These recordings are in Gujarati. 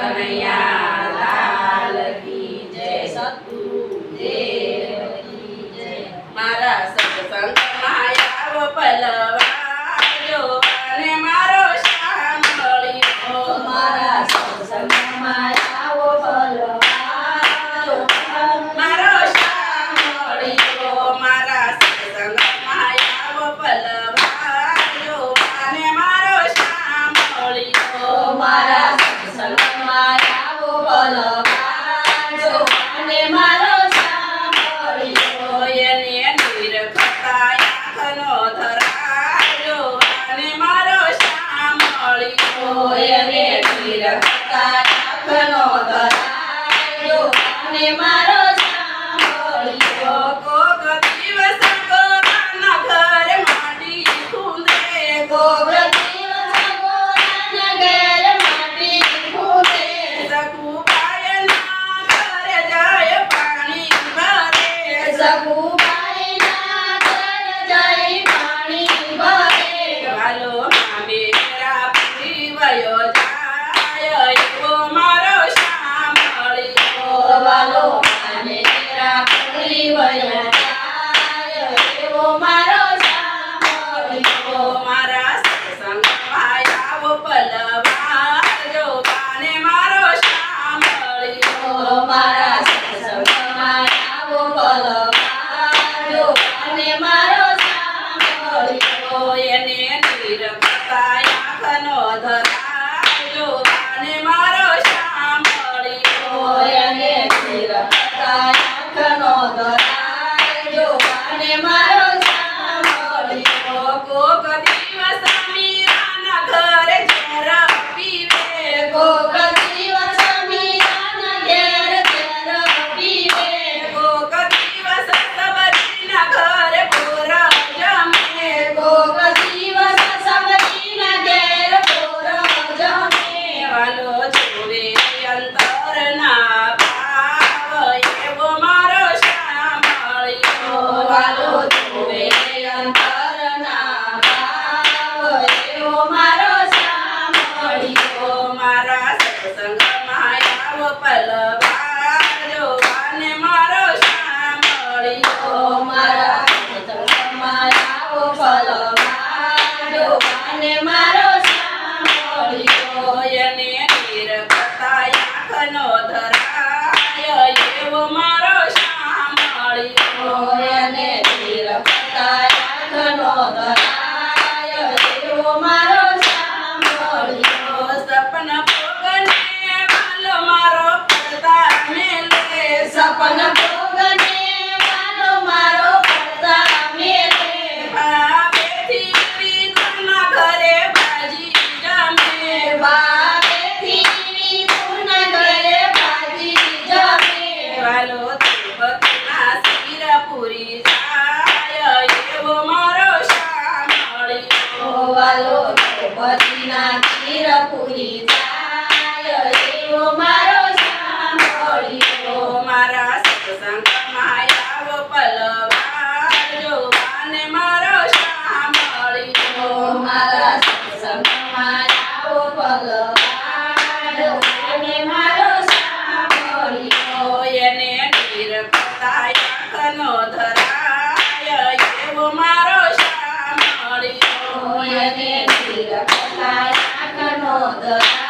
கவையா કરાય અને મા no, that I, I, I, નાખી રખુરી થાય એવો મારો સાંભળ્યો. મારા સત્સંગ માયાવ પલવાજો અને મારો સાંભળ્યો. મારા સત્સંગ માયાવ પલવાજો અને મારો સાંભળ્યો. એને તીર પતાયા નો ધરાય. એવો મારો સાંભળ્યો. એને જગતના યાકનો દયા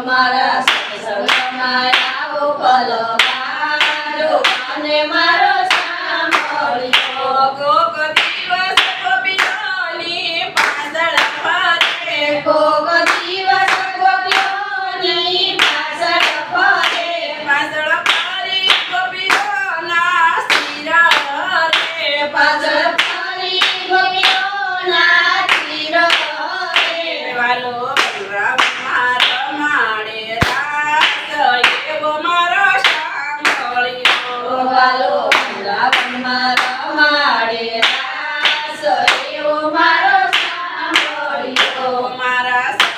મારા સત્સંગમાં આવો ભલો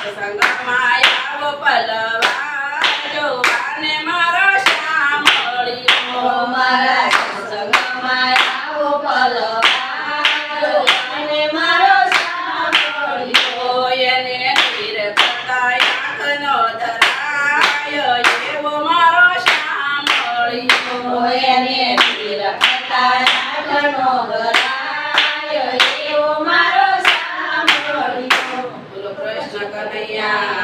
સંગમાં આવો પલવા જોવાને મારા શ્યામ મળ્યો મારા yeah.